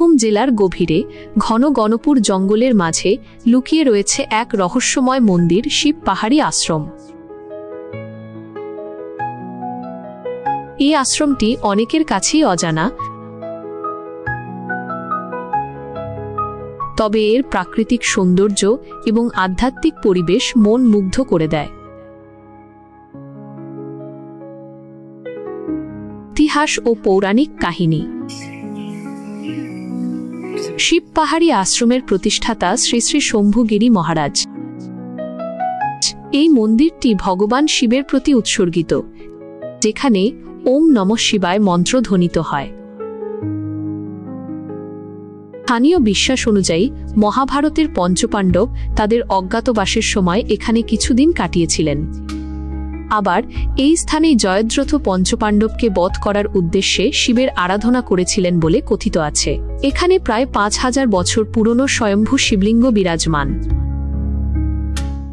বীরভূম জেলার গভীরে ঘন গণপুর জঙ্গলের মাঝে লুকিয়ে রয়েছে এক রহস্যময় মন্দির, শিব পাহাড়ি আশ্রম। এই আশ্রমটি অনেকের কাছেই অজানা। তবে এর প্রাকৃতিক সৌন্দর্য এবং আধ্যাত্মিক পরিবেশ মন মুগ্ধ করে দেয়। ইতিহাস ও পৌরাণিক কাহিনী। শিব পাহাড়ি আশ্রমের প্রতিষ্ঠাতা শ্রী শ্রী শম্ভুগিরি মহারাজ। এই মন্দিরটি ভগবান শিবের প্রতি উৎসর্গিত, যেখানে ওম নম শিবায় মন্ত্র ধ্বনিত হয়। স্থানীয় বিশ্বাস অনুযায়ী মহাভারতের পঞ্চপাণ্ডব তাদের অজ্ঞাতবাসের সময় এখানে কিছুদিন কাটিয়েছিলেন। আবার এই স্থানেই জয়দ্রথ পঞ্চপাণ্ডবকে বধ করার উদ্দেশ্যে শিবের আরাধনা করেছিলেন বলে কথিত আছে। এখানে প্রায় পাঁচ হাজার বছর পুরনো স্বয়ম্ভু শিবলিঙ্গ বিরাজমান।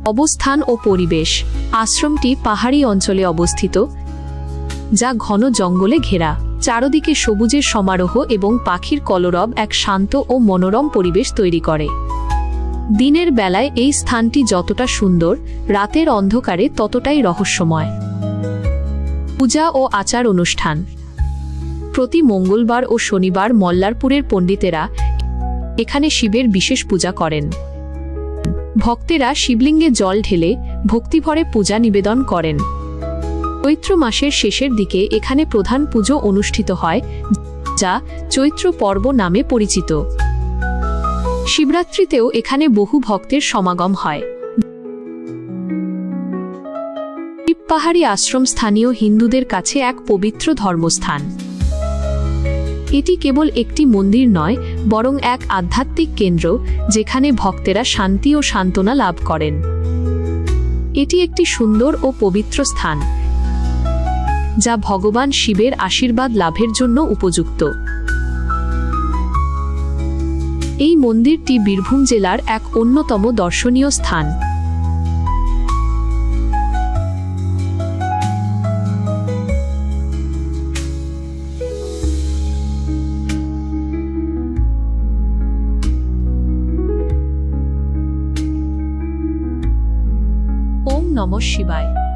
অবস্থান ও পরিবেশ। আশ্রমটি পাহাড়ি অঞ্চলে অবস্থিত, যা ঘন জঙ্গলে ঘেরা। চারদিকে সবুজের সমারোহ এবং পাখির কলরব এক শান্ত ও মনোরম পরিবেশ তৈরি করে। দিনের বেলায় এই স্থানটি যতটা সুন্দর, রাতের অন্ধকারে ততটাই রহস্যময়। পূজা ও আচার অনুষ্ঠান। প্রতি মঙ্গলবার ও শনিবার মল্লারপুরের পণ্ডিতেরা এখানে শিবের বিশেষ পূজা করেন। ভক্তেরা শিবলিঙ্গে জল ঢেলে ভক্তিভরে পূজা নিবেদন করেন। চৈত্র মাসের শেষের দিকে এখানে প্রধান পুজো অনুষ্ঠিত হয়, যা চৈত্র পর্ব নামে পরিচিত। শিবরাত্রিতেও এখানে বহু ভক্তের সমাগম হয়। পাহাড়ি আশ্রম স্থানীয় হিন্দুদের কাছে এক পবিত্র ধর্মস্থান। এটি কেবল একটি মন্দির নয়, বরং এক আধ্যাত্মিক কেন্দ্র, যেখানে ভক্তেরা শান্তি ও সান্ত্বনা লাভ করেন। এটি একটি সুন্দর ও পবিত্র স্থান, যা ভগবান শিবের আশীর্বাদ লাভের জন্য উপযুক্ত। এই মন্দিরটি বীরভূম জেলার এক অন্যতম দর্শনীয় স্থান। নমঃ শিবায়।